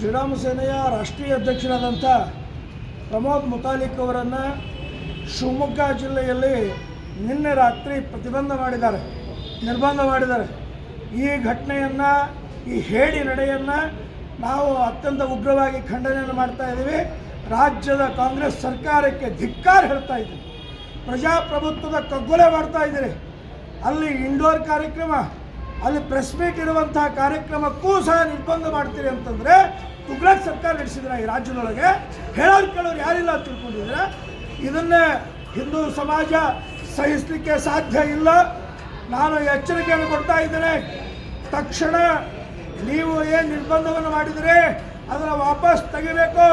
ಶ್ರೀರಾಮ ಸೇನೆಯ ರಾಷ್ಟ್ರೀಯ ಅಧ್ಯಕ್ಷರಾದಂಥ ಪ್ರಮೋದ್ ಮುತಾಲಿಕ್ ಅವರನ್ನು ಶಿವಮೊಗ್ಗ ಜಿಲ್ಲೆಯಲ್ಲಿ ನಿನ್ನೆ ರಾತ್ರಿ ಪ್ರತಿಬಂಧ ಮಾಡಿದ್ದಾರೆ, ನಿರ್ಬಂಧ ಮಾಡಿದ್ದಾರೆ. ಈ ಘಟನೆಯನ್ನು, ಈ ಹೇಳಿ ನಡೆಯನ್ನು ನಾವು ಅತ್ಯಂತ ಉಗ್ರವಾಗಿ ಖಂಡನೆಯನ್ನು ಮಾಡ್ತಾ ಇದ್ದೀವಿ. ರಾಜ್ಯದ ಕಾಂಗ್ರೆಸ್ ಸರ್ಕಾರಕ್ಕೆ ಧಿಕ್ಕಾರ ಹೇಳ್ತಾ ಇದ್ದೀವಿ. ಪ್ರಜಾಪ್ರಭುತ್ವದ ಕಗ್ಗೊಲೆ ಮಾಡ್ತಾ ಇದ್ದೀರಿ. ಅಲ್ಲಿ ಇಂಡೋರ್ ಕಾರ್ಯಕ್ರಮ ಅಲ್ಲಿ ಪ್ರೆಸ್ ಮೀಟ್ ಇರುವಂತಹ ಕಾರ್ಯಕ್ರಮಕ್ಕೂ ಸಹ ನಿರ್ಬಂಧ ಮಾಡ್ತೀರಿ ಅಂತಂದ್ರೆ ತುಗ್ಲಕ್ ಸರ್ಕಾರ ನಡೆಸಿದ್ರೆ ಈ ರಾಜ್ಯದೊಳಗೆ. ಹೇಳೋರು ಕೇಳೋರು ಯಾರಿಲ್ಲ ಅಂತ ತಿಳ್ಕೊಂಡಿದ್ರೆ ಇದನ್ನೇ ಹಿಂದೂ ಸಮಾಜ ಸಹಿಸಲಿಕ್ಕೆ ಸಾಧ್ಯ ಇಲ್ಲ. ನಾನು ಎಚ್ಚರಿಕೆಯನ್ನು ಕೊಡ್ತಾ ಇದ್ದೇನೆ. ತಕ್ಷಣ ನೀವು ಏನು ನಿರ್ಬಂಧವನ್ನು ಮಾಡಿದರೆ? ಅದನ್ನು ವಾಪಸ್ ತೆಗಿಬೇಕು.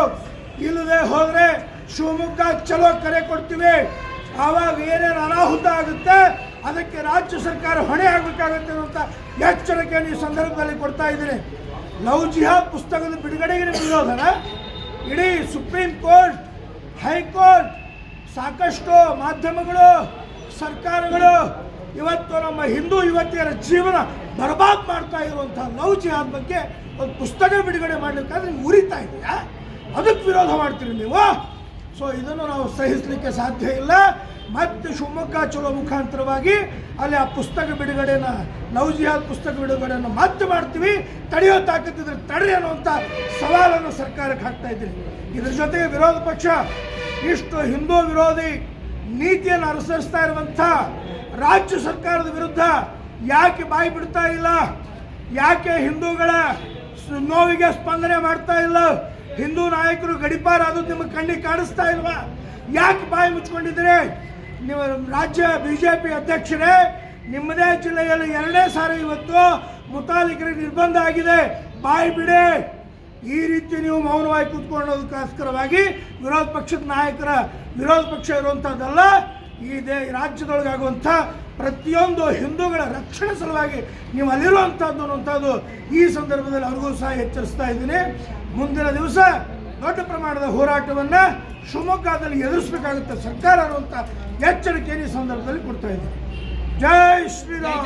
ಇಲ್ಲದೆ ಹೋದರೆ ಶಿವಮೊಗ್ಗ ಚಲೋ ಕರೆ ಕೊಡ್ತೀವಿ. ಆವಾಗ ಏನೇನು ಅನಾಹುತ ಆಗುತ್ತೆ ಅದಕ್ಕೆ ರಾಜ್ಯ ಸರ್ಕಾರ ಹೊಣೆ ಆಗಬೇಕಾಗುತ್ತೆ ಅಂತ ಎಚ್ಚರಿಕೆಯನ್ನು ಈ ಸಂದರ್ಭದಲ್ಲಿ ಕೊಡ್ತಾ ಇದ್ದೀನಿ. ಲವ್ ಜಿಹಾದ್ ಪುಸ್ತಕದ ಬಿಡುಗಡೆಗೆ ವಿರೋಧನ ಇಡೀ ಸುಪ್ರೀಂ ಕೋರ್ಟ್, ಹೈಕೋರ್ಟ್, ಸಾಕಷ್ಟು ಮಾಧ್ಯಮಗಳು, ಸರ್ಕಾರಗಳು, ಇವತ್ತು ನಮ್ಮ ಹಿಂದೂ ಯುವತಿಯರ ಜೀವನ ಬರ್ಬಾದ್ ಮಾಡ್ತಾ ಇರುವಂತಹ ಲವ್ ಜಿಹಾದ್ ಬಗ್ಗೆ ಒಂದು ಪುಸ್ತಕ ಬಿಡುಗಡೆ ಮಾಡಲಿಕ್ಕಾದ್ರೆ ನೀವು ಉರಿತಾ ಇದೆಯಾ ಅದಕ್ಕೆ ವಿರೋಧ ಮಾಡ್ತೀರಿ ನೀವು? ಸೊ ಇದನ್ನು ನಾವು ಸಹಿಸಲಿಕ್ಕೆ ಸಾಧ್ಯ ಇಲ್ಲ. ಮತ್ತೆ ಶಿವಮೊಗ್ಗ ಚಲೋ ಮುಖಾಂತರವಾಗಿ ಅಲ್ಲಿ ಆ ಪುಸ್ತಕ ಬಿಡುಗಡೆನ ಲವ್ ಜಿಹಾದ್ ಪುಸ್ತಕ ಬಿಡುಗಡೆಯನ್ನು ಮತ್ತೆ ಮಾಡ್ತೀವಿ. ತಡೆಯೋ ತಾಕತ್ತಿದ್ರೆ ತಡೆ ಅನ್ನುವಂಥ ಸವಾಲನ್ನು ಸರ್ಕಾರಕ್ಕೆ ಹಾಕ್ತಾ ಇದ್ದೀವಿ ಇದ್ರ ಜೊತೆಗೆ ವಿರೋಧ ಪಕ್ಷ ಇಷ್ಟು ಹಿಂದೂ ವಿರೋಧಿ ನೀತಿಯನ್ನು ಅನುಸರಿಸ್ತಾ ಇರುವಂಥ ರಾಜ್ಯ ಸರ್ಕಾರದ ವಿರುದ್ಧ ಯಾಕೆ ಬಾಯಿ ಬಿಡ್ತಾ ಇಲ್ಲ? ಯಾಕೆ ಹಿಂದೂಗಳ ನೋವಿಗೆ ಸ್ಪಂದನೆ ಮಾಡ್ತಾ ಇಲ್ಲ? ಹಿಂದೂ ನಾಯಕರು ಗಡಿಪಾರ ಅದು ನಿಮಗೆ ಕಣ್ಣಿಗೆ ಕಾಣಿಸ್ತಾ ಇಲ್ವಾ? ಯಾಕೆ ಬಾಯಿ ಮುಚ್ಕೊಂಡಿದ್ದೀರಿ? ನೀವು ರಾಜ್ಯ ಬಿ ಜೆ ಪಿ ಅಧ್ಯಕ್ಷರೇ, ನಿಮ್ಮದೇ ಜಿಲ್ಲೆಯಲ್ಲಿ ಎರಡನೇ ಸಾರಿ ಇವತ್ತು ಮುತಾಲಿಕರಿಗೆ ನಿರ್ಬಂಧ ಆಗಿದೆ. ಬಾಯಿ ಬಿಡಿ. ಈ ರೀತಿ ನೀವು ಮೌನವಾಗಿ ಕೂತ್ಕೊಳ್ಳೋದಕ್ಕೋಸ್ಕರವಾಗಿ ವಿರೋಧ ಪಕ್ಷದ ನಾಯಕರ ವಿರೋಧ ಪಕ್ಷ ಇರುವಂಥದ್ದಲ್ಲ ಈ ದೇ ರಾಜ್ಯದೊಳಗಾಗುವಂಥ ಪ್ರತಿಯೊಂದು ಹಿಂದೂಗಳ ರಕ್ಷಣೆ ಸಲುವಾಗಿ ನೀವು ಅಲ್ಲಿರುವಂಥದ್ದು ಅನ್ನುವಂಥದ್ದು ಈ ಸಂದರ್ಭದಲ್ಲಿ ಅವ್ರಿಗೂ ಸಹ ಎಚ್ಚರಿಸ್ತಾ ಇದ್ದೀನಿ. ಮುಂದಿನ ದಿವಸ ದೊಡ್ಡ ಪ್ರಮಾಣದ ಹೋರಾಟವನ್ನು ಶಿವಮೊಗ್ಗದಲ್ಲಿ ಎದುರಿಸಬೇಕಾಗುತ್ತೆ ಸರ್ಕಾರ ಅನ್ನುವಂಥ ಎಚ್ಚರಿಕೆಯನ್ನು ಈ ಸಂದರ್ಭದಲ್ಲಿ ಕೊಡ್ತಾ ಇದ್ದೀನಿ. ಜೈ ಶ್ರೀರಾಮ್.